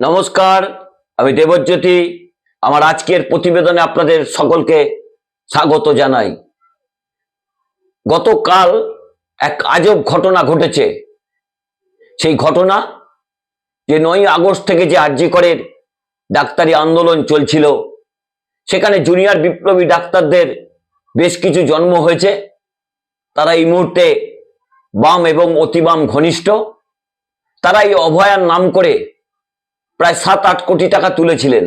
নমস্কার, আমি দেবজ্যোতি। আমার আজকের প্রতিবেদনে আপনাদের সকলকে স্বাগত জানাই। গতকাল এক আজব ঘটনা ঘটেছে। সেই ঘটনা যে নয় আগস্ট থেকে যে আর্যিকরের ডাক্তারি আন্দোলন চলছিল, সেখানে জুনিয়র বিপ্লবী ডাক্তারদের বেশ কিছু জন্ম হয়েছে। তারা এই মুহূর্তে বাম এবং অতিবাম ঘনিষ্ঠ। তারা এই অভয়ার নাম করে প্রায় সাত, আট কোটি টাকা তুলেছিলেন।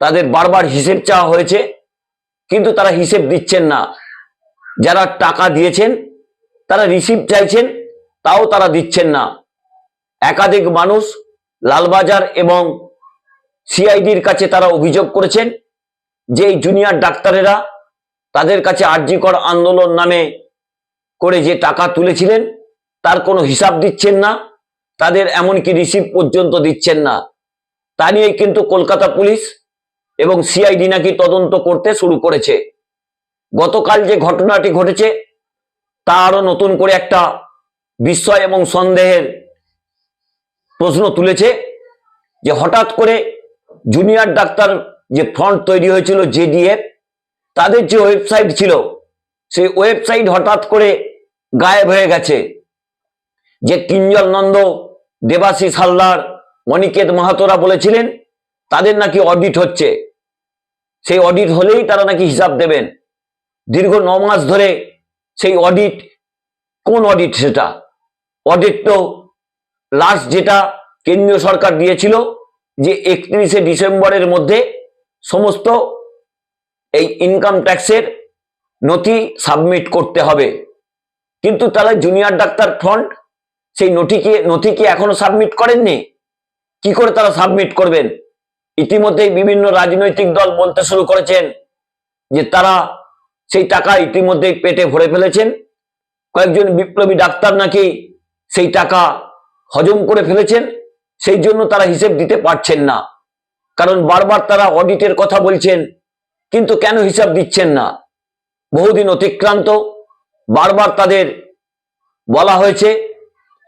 তাদের বারবার হিসেব চাওয়া হয়েছে, কিন্তু তারা হিসেব দিচ্ছেন না। যারা টাকা দিয়েছেন, তারা রিসিভ চাইছেন, তাও তারা দিচ্ছেন না। একাধিক মানুষ লালবাজার এবং সিআইডির কাছে তারা অভিযোগ করেছেন যে এই জুনিয়র ডাক্তারেরা তাদের কাছে আর্যিকর আন্দোলন নামে করে যে টাকা তুলেছিলেন, তার কোনো হিসাব দিচ্ছেন না। তাদের এমনকি রিসিভ পর্যন্ত দিচ্ছেন না। তা নিয়ে কিন্তু কলকাতা পুলিশ এবং সিআইডি নাকি তদন্ত করতে শুরু করেছে। গতকাল যে ঘটনাটি ঘটেছে, তা আরও নতুন করে একটা বিস্ময় এবং সন্দেহের প্রশ্ন তুলেছে যে হঠাৎ করে জুনিয়র ডাক্তার যে ফ্রন্ট তৈরি হয়েছিল জেডিএফ, তাদের যে ওয়েবসাইট ছিল, সেই ওয়েবসাইট হঠাৎ করে গায়েব হয়ে গেছে। যে কিঞ্জল নন্দ দেবাশিস হালদার, মণিকেত মাহাতোরা বলেছিলেন, তাদের নাকি অডিট হচ্ছে। সেই অডিট হলেই তারা নাকি হিসাব দেবেন। দীর্ঘ ন মাস ধরে সেই অডিট কোন অডিট সেটা? অডিট তো লাস্ট যেটা কেন্দ্রীয় সরকার দিয়েছিল, যে একত্রিশে ডিসেম্বরের মধ্যে সমস্ত এই ইনকাম ট্যাক্সের নথি সাবমিট করতে হবে। কিন্তু তাহলে জুনিয়র ডাক্তার ফ্রন্ট সেই নথি কি নথি কি এখনও সাবমিট করেননি? কি করে তারা সাবমিট করবেন? ইতিমধ্যেই বিভিন্ন রাজনৈতিক দল বলতে শুরু করেছেন যে তারা সেই টাকা ইতিমধ্যেই পেটে ভরে ফেলেছেন। কয়েকজন বিপ্লবী ডাক্তার নাকি সেই টাকা হজম করে ফেলেছেন। সেই জন্য তারা হিসেব দিতে পারছেন না। কারণ বারবার তারা অডিটের কথা বলছেন, কিন্তু কেন হিসাব দিচ্ছেন না? বহুদিন অতিক্রান্ত, বারবার তাদের বলা হয়েছে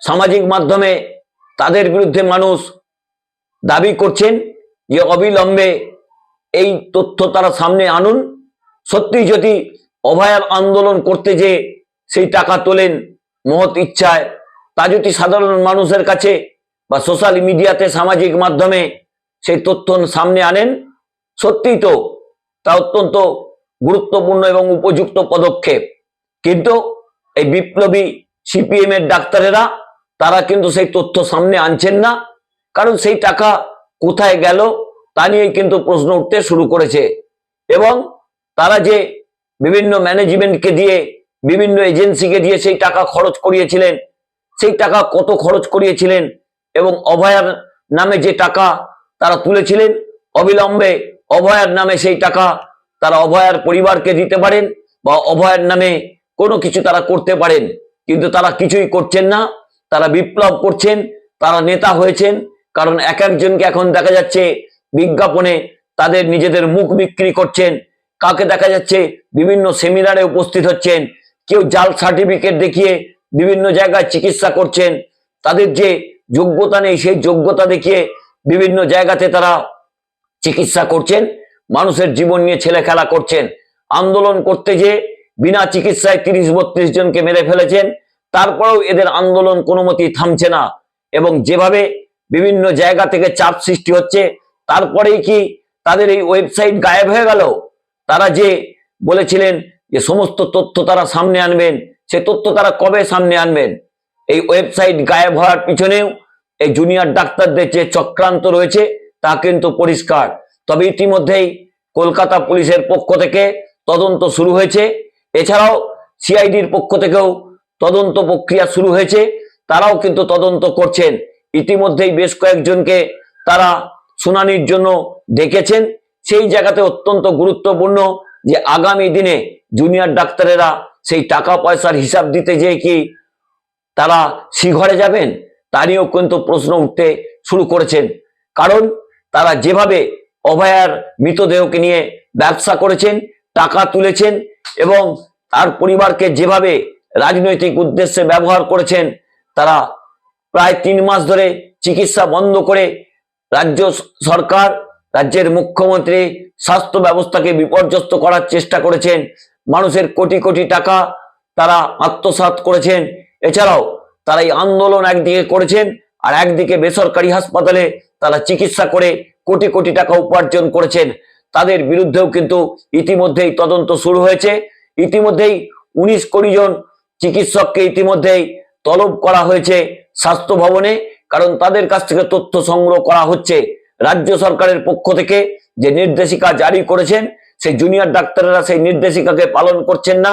সামাজিক মাধ্যমে তাদের বিরুদ্ধে মানুষ দাবি করছেন যে অবিলম্বে এই তথ্য তারা সামনে আনুন। সত্যি যদি অভয়ার আন্দোলন করতে যে সেই টাকা তোলেন মহৎ ইচ্ছায়, তা যদি সাধারণ মানুষের কাছে বা সোশ্যাল মিডিয়াতে সামাজিক মাধ্যমে সেই তথ্য সামনে আনেন, সত্যিই তো তা অত্যন্ত গুরুত্বপূর্ণ এবং উপযুক্ত পদক্ষেপ। কিন্তু এই বিপ্লবী সিপিএমের ডাক্তারেরা তারা কিন্তু সেই তথ্য সামনে আনছেন না। কারণ সেই টাকা কোথায় গেল তা নিয়ে কিন্তু প্রশ্ন উঠতে শুরু করেছে। এবং তারা যে বিভিন্ন ম্যানেজমেন্টকে দিয়ে, বিভিন্ন এজেন্সিকে দিয়ে সেই টাকা খরচ করিয়েছিলেন, সেই টাকা কত খরচ করিয়েছিলেন এবং অভয়ার নামে যে টাকা তারা তুলেছিলেন, অবিলম্বে অভয়ার নামে সেই টাকা তারা অভয়ার পরিবারকে দিতে পারেন বা অভয়ার নামে কোনো কিছু তারা করতে পারেন। কিন্তু তারা কিছুই করছেন না। তারা বিপ্লব করছেন, তারা নেতা হয়েছেন, কারণ এক একজনকে এখন দেখা যাচ্ছে বিজ্ঞাপনে তাদের নিজেদের মুখ বিক্রি করছেন। কাকে দেখা যাচ্ছে? বিভিন্ন সেমিনারে উপস্থিত হচ্ছেন। কেউ জাল সার্টিফিকেট দেখিয়ে বিভিন্ন জায়গায় চিকিৎসা করছেন। তাদের যে যোগ্যতা নেই, সেই যোগ্যতা দেখিয়ে বিভিন্ন জায়গাতে তারা চিকিৎসা করছেন, মানুষের জীবন নিয়ে ছেলে খেলা করছেন। আন্দোলন করতে যে বিনা চিকিৎসায় তিরিশ বত্রিশ জনকে মেরে ফেলেছেন তারপরেও এদের আন্দোলন কোনো মতেই থামছে না। এবং যেভাবে বিভিন্ন জায়গা থেকে চাপ সৃষ্টি হচ্ছে, তারপরেই কি তাদের এই ওয়েবসাইট গায়েব হয়ে গেল? তারা যে বলেছিলেন যে সমস্ত তথ্য তারা সামনে আনবেন, সে তথ্য তারা কবে সামনে আনবেন? এই ওয়েবসাইট গায়েব হওয়ার পিছনেও এই জুনিয়র ডাক্তারদের যে চক্রান্ত রয়েছে, তা কিন্তু পরিষ্কার। তবে ইতিমধ্যেই কলকাতা পুলিশের পক্ষ থেকে তদন্ত শুরু হয়েছে। এছাড়াও সিআইডির পক্ষ থেকেও তদন্ত প্রক্রিয়া শুরু হয়েছে। তারাও কিন্তু তদন্ত করছেন। ইতিমধ্যেই বেশ কয়েকজনকে তারা শুনানির জন্য ডেকেছেন। সেই জায়গাতে অত্যন্ত গুরুত্বপূর্ণ যে আগামী দিনে জুনিয়র ডাক্তারেরা সেই টাকা পয়সার হিসাব দিতে যেয়ে কি তারা শিঘরে যাবেন? তা নিয়েও কিন্তু প্রশ্ন উঠতে শুরু করেছেন। কারণ তারা যেভাবে অভয়ার মৃতদেহকে নিয়ে ব্যবসা করেছেন, টাকা তুলেছেন এবং তার পরিবারকে যেভাবে রাজনৈতিক উদ্দেশ্যে ব্যবহার করেছেন। তারা প্রায় তিন মাস ধরে চিকিৎসা বন্ধ করে রাজ্য সরকার, রাজ্যের মুখ্যমন্ত্রী স্বাস্থ্য ব্যবস্থাকে বিপর্যস্ত করার চেষ্টা করেছেন। মানুষের কোটি কোটি টাকা তারা আত্মসাৎ করেছেন। এছাড়াও তারা এই আন্দোলন একদিকে করেছেন আর একদিকে বেসরকারি হাসপাতালে তারা চিকিৎসা করে কোটি কোটি টাকা উপার্জন করেছেন। তাদের বিরুদ্ধেও কিন্তু ইতিমধ্যেই তদন্ত শুরু হয়েছে। ইতিমধ্যেই উনিশ কোটি জন চিকিৎসককে ইতিমধ্যেই তলব করা হয়েছে স্বাস্থ্য ভবনে, কারণ তাদের কাছ থেকে তথ্য সংগ্রহ করা হচ্ছে। রাজ্য সরকারের পক্ষ থেকে যে নির্দেশিকা জারি করেছেন, সেই জুনিয়র ডাক্তাররা সেই নির্দেশিকাকে পালন করছেন না।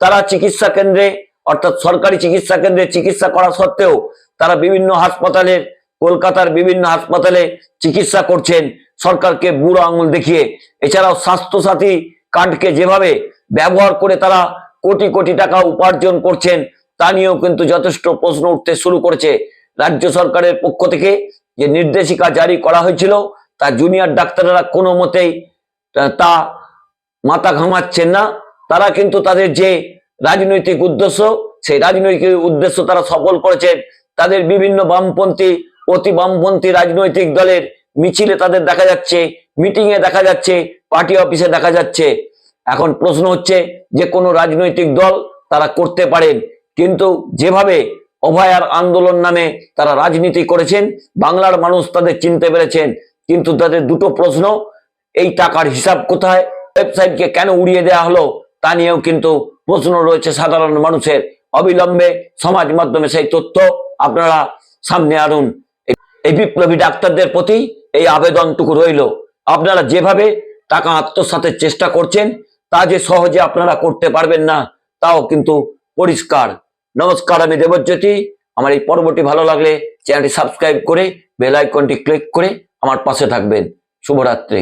তারা চিকিৎসা কেন্দ্রে, অর্থাৎ সরকারি চিকিৎসা কেন্দ্রে চিকিৎসা করা সত্ত্বেও তারা বিভিন্ন হাসপাতালের, কলকাতার বিভিন্ন হাসপাতালে চিকিৎসা করছেন। সরকারকে বুড়ো আঙুল দেখিয়ে। এছাড়াও স্বাস্থ্যসাথী কার্ডকে যেভাবে ব্যবহার করে তারা কোটি কোটি টাকা উপার্জন করছেন, তা নিয়েও কিন্তু যথেষ্ট প্রশ্ন উঠতে শুরু করেছে রাজ্য সরকারের পক্ষ থেকে। যে নির্দেশিকা জারি করা হয়েছিল, তা জুনিয়র ডাক্তাররা কোনো মতেই তা- মাথা ঘামাচ্ছেন না। তারা কিন্তু তাদের যে রাজনৈতিক উদ্দেশ্য, সেই রাজনৈতিক উদ্দেশ্য তারা সফল করেছেন। তাদের বিভিন্ন বামপন্থী অতি বামপন্থী রাজনৈতিক দলের মিছিলে তাদের দেখা যাচ্ছে, মিটিংয়ে দেখা যাচ্ছে, পার্টি অফিসে দেখা যাচ্ছে। এখন প্রশ্ন হচ্ছে যে কোনো রাজনৈতিক দল তারা করতে পারেন, কিন্তু যেভাবে অভয়ার আন্দোলন নামে তারা রাজনীতি করেছেন, বাংলার মানুষ তাদের চিনতে পেরেছেন, কিন্তু তাদের দুটো প্রশ্ন, এই টাকার হিসাব কোথায়, ওয়েবসাইটকে কেন উড়িয়ে দেওয়া হলো, তা নিয়েও কিন্তু প্রশ্ন রয়েছে সাধারণ মানুষের। অবিলম্বে সমাজ মাধ্যমে সেই তথ্য আপনারা সামনে আনুন। এই- বিপ্লবী ডাক্তারদের প্রতি এই আবেদনটুকু রইল। আপনারা যেভাবে টাকা আত্মসাতের চেষ্টা করছেন তা যে সহজে আপনারা করতে পারবেন না, তাও কিন্তু পরিষ্কার। নমস্কার, আমি দেবজ্যোতি। আমার এই পর্বটি ভালো লাগলে চ্যানেলটি সাবস্ক্রাইব করে বেল আইকনটি ক্লিক করে আমার পাশে থাকবেন। শুভরাত্রি।